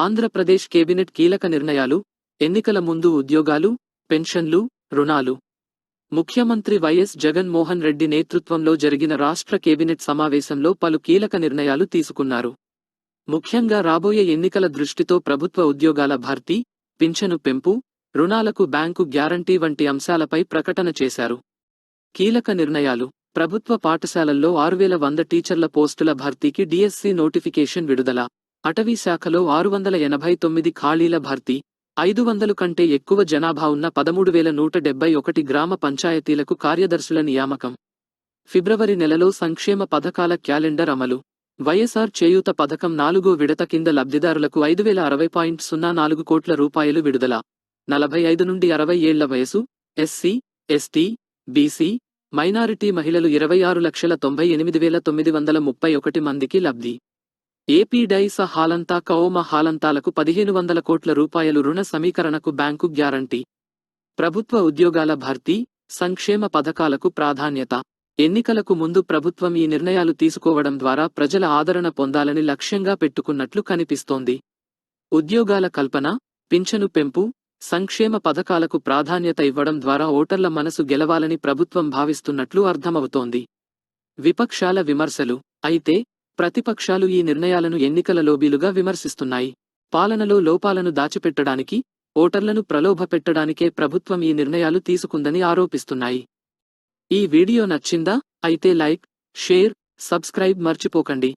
Andhra Pradesh cabinet కీలక నిర్ణయాలు ఎన్నికల ముందు ఉద్యోగాలు పెన్షన్లు రుణాలు. ముఖ్యమంత్రి వైఎస్ జగన్మోహన్ రెడ్డి నేతృత్వంలో జరిగిన రాష్ట్ర కేబినెట్ సమావేశంలో పలు కీలక నిర్ణయాలు తీసుకున్నారు. ముఖ్యంగా రాబోయే ఎన్నికల దృష్టితో ప్రభుత్వ ఉద్యోగాల భర్తీ పింఛను పెంపు రుణాలకు బ్యాంకు గ్యారంటీ వంటి అంశాలపై ప్రకటన చేశారు. కీలక నిర్ణయాలు. ప్రభుత్వ పాఠశాలల్లో ఆరువేల వంద టీచర్ల పోస్టుల భర్తీకి డిఎస్సి నోటిఫికేషన్ విడుదల. అటవీ శాఖలో ఆరు వందల ఎనభై తొమ్మిది ఖాళీల భర్తీ ఐదు వందలు కంటే ఎక్కువ జనాభా ఉన్న పదమూడు వేల నూట డెబ్బై ఒకటి గ్రామ పంచాయతీలకు కార్యదర్శుల నియామకం. ఫిబ్రవరి నెలలో సంక్షేమ పథకాల క్యాలెండర్ అమలు. వైఎస్ఆర్ చేయూత పథకం నాలుగో విడత కింద లబ్ధిదారులకు ఐదు వేల అరవై పాయింట్ సున్నా నాలుగు కోట్ల రూపాయలు విడుదల. నలభై ఐదు నుండి అరవై ఏళ్ళ వయసు ఎస్సీ ఎస్టీ బీసీ మైనారిటీ మహిళలు ఇరవై ఆరు లక్షల తొంభై ఎనిమిది వేల తొమ్మిది వందల ముప్పై ఒకటి మందికి లబ్ధి. ఏపీ డైస హాలంతా కౌమ హాలంతాలకు పదిహేను వందల కోట్ల రూపాయలు రుణ సమీకరణకు బ్యాంకు గ్యారంటీ. ప్రభుత్వ ఉద్యోగాల భర్తీ సంక్షేమ పథకాలకు ప్రాధాన్యత. ఎన్నికలకు ముందు ప్రభుత్వం ఈ నిర్ణయాలు తీసుకోవడం ద్వారా ప్రజల ఆదరణ పొందాలని లక్ష్యంగా పెట్టుకున్నట్లు కనిపిస్తోంది. ఉద్యోగాల కల్పన పింఛను పెంపు సంక్షేమ పథకాలకు ప్రాధాన్యత ఇవ్వడం ద్వారా ఓటర్ల మనసు గెలవాలని ప్రభుత్వం భావిస్తున్నట్లు అర్థమవుతోంది. విపక్షాల విమర్శలు అయితే ప్రతిపక్షాలు ఈ నిర్ణయాలను ఎన్నికల లోబీలుగా విమర్శిస్తున్నాయి. పాలనలో లోపాలను దాచిపెట్టడానికి ఓటర్లను ప్రలోభపెట్టడానికే ప్రభుత్వం ఈ నిర్ణయాలు తీసుకుందని ఆరోపిస్తున్నాయి. ఈ వీడియో నచ్చిందా? అయితే లైక్ షేర్ సబ్స్క్రైబ్ మర్చిపోకండి.